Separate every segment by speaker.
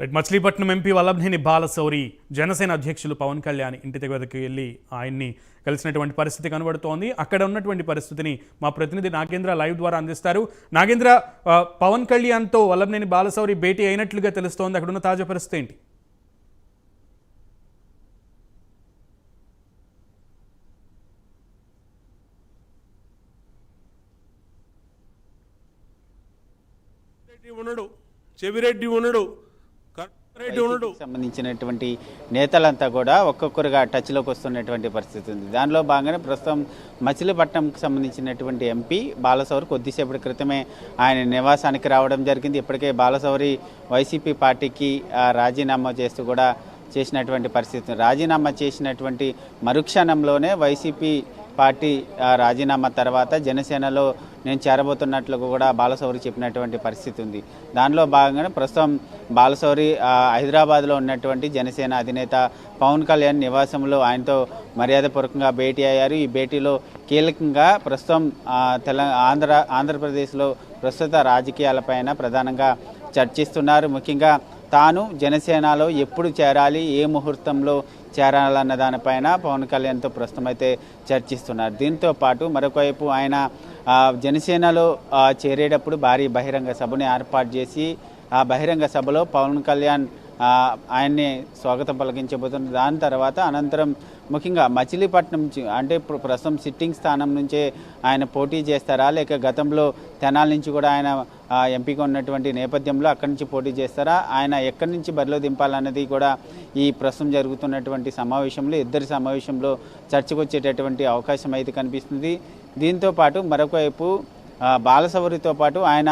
Speaker 1: Right Machilipatnam MP Vallabhaneni Balashowry Janasena అధ్యక్షులు పవన్ కళ్యాణ్ ఇంటి దగ్గరకు వెళ్ళి ఆయన్ని కలిసినటువంటి పరిస్థితి కనబడుతోంది. అక్కడ ఉన్నటువంటి పరిస్థితిని మా ప్రతినిధి నాగేంద్ర లైవ్ ద్వారా అందిస్తారు. నాగేంద్ర పవన్ కళ్యాణ్తో వల్లభనేని బాలశౌరి భేటీ అయినట్లుగా తెలుస్తోంది. అక్కడున్న తాజా పరిస్థితి ఏంటి?
Speaker 2: ఉన్నాడు. చెవిరెడ్డి
Speaker 3: ఉన్నాడు. సంబంధించినటువంటి నేతలంతా కూడా ఒక్కొక్కరుగా టచ్లోకి వస్తున్నటువంటి పరిస్థితి ఉంది. దానిలో భాగంగానే ప్రస్తుతం మచిలీపట్నంకి సంబంధించినటువంటి ఎంపీ బాలసౌరి కొద్దిసేపటి క్రితమే ఆయన నివాసానికి రావడం జరిగింది. ఇప్పటికే బాలసౌరి వైసీపీ పార్టీకి ఆ, రాజీనామా చేస్తూ కూడా చేసినటువంటి పరిస్థితి. రాజీనామా చేసినటువంటి మరుక్షణంలోనే వైసీపీ పార్టీ రాజీనామా తర్వాత జనసేనలో నేను చేరబోతున్నట్లు కూడా బాలశౌరి చెప్పినటువంటి పరిస్థితి ఉంది. దానిలో భాగంగానే ప్రస్తుతం బాలశౌరి హైదరాబాద్లో ఉన్నటువంటి జనసేన అధినేత పవన్ కళ్యాణ్ నివాసంలో ఆయనతో మర్యాదపూర్వకంగా భేటీ అయ్యారు. ఈ భేటీలో కీలకంగా ప్రస్తుతం తెలంగాణ తెల ఆంధ్ర ఆంధ్రప్రదేశ్లో ప్రస్తుత రాజకీయాలపైన ప్రధానంగా చర్చిస్తున్నారు. ముఖ్యంగా తాను జనసేనలో ఎప్పుడు చేరాలి ఏ ముహూర్తంలో చేరాలన్న దానిపైన పవన్ కళ్యాణ్తో ప్రస్తుతం అయితే చర్చిస్తున్నారు. దీంతో పాటు మరొకవైపు ఆయన జనసేనలో చేరేటప్పుడు భారీ బహిరంగ సభను ఏర్పాటు చేసి ఆ బహిరంగ సభలో పవన్ కళ్యాణ్ ఆయన్ని స్వాగతం పలికించబోతున్నారు దాని తర్వాత అనంతరం ముఖ్యంగా మచిలీపట్నం నుంచి అంటే ఇప్పుడు ప్రస్తుతం సిట్టింగ్ స్థానం నుంచే ఆయన పోటీ చేస్తారా? లేక గతంలో తెనాల నుంచి కూడా ఆయన ఆ, ఎంపీగా ఉన్నటువంటి నేపథ్యంలో అక్కడి నుంచి పోటీ చేస్తారా? ఆయన ఎక్కడి నుంచి బరిలో దింపాలన్నది కూడా ఈ ప్రస్తుతం జరుగుతున్నటువంటి సమావేశంలో ఇద్దరి సమావేశంలో చర్చకు వచ్చేటటువంటి అవకాశం అయితే కనిపిస్తుంది. దీంతో పాటు మరొక వైపు బాలసవరితో పాటు ఆయన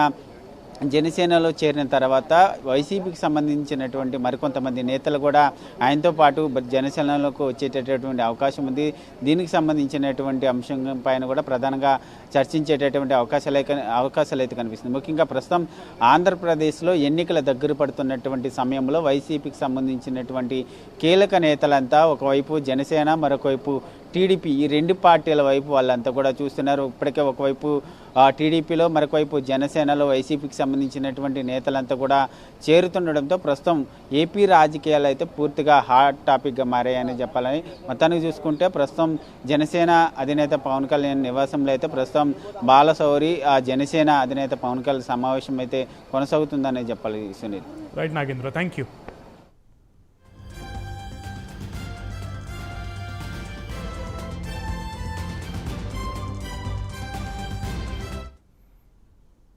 Speaker 3: జనసేనలో చేరిన తర్వాత వైసీపీకి సంబంధించినటువంటి మరికొంతమంది నేతలు కూడా ఆయనతో పాటు జనసేనలోకి వచ్చేటటువంటి అవకాశం ఉంది. దీనికి సంబంధించినటువంటి అంశం పైన కూడా ప్రధానంగా చర్చించేటటువంటి అవకాశాలు అయితే- అవకాశాలు అయితే కనిపిస్తుంది ముఖ్యంగా ప్రస్తుతం ఆంధ్రప్రదేశ్లో ఎన్నికల దగ్గర పడుతున్నటువంటి సమయంలో వైసీపీకి సంబంధించినటువంటి కీలక నేతలంతా ఒకవైపు జనసేన మరొకవైపు టీడీపీ ఈ రెండు పార్టీల వైపు వాళ్ళంతా కూడా చూస్తున్నారు. ఇప్పటికే ఒకవైపు టీడీపీలో మరొకవైపు జనసేనలో వైసీపీకి సంబంధించినటువంటి నేతలంతా కూడా చేరుతుండడంతో ప్రస్తుతం ఏపీ రాజకీయాలు అయితే పూర్తిగా హాట్ టాపిక్గా మారాయని చెప్పాలని మొత్తానికి చూసుకుంటే ప్రస్తుతం జనసేన అధినేత పవన్ కళ్యాణ్ నివాసంలో అయితే ప్రస్తుతం బాలశౌరి ఆ జనసేన అధినేత పవన్ కళ్యాణ్ సమావేశం అయితే కొనసాగుతుందని చెప్పాలి Sunil.
Speaker 1: Right Nagendra thank you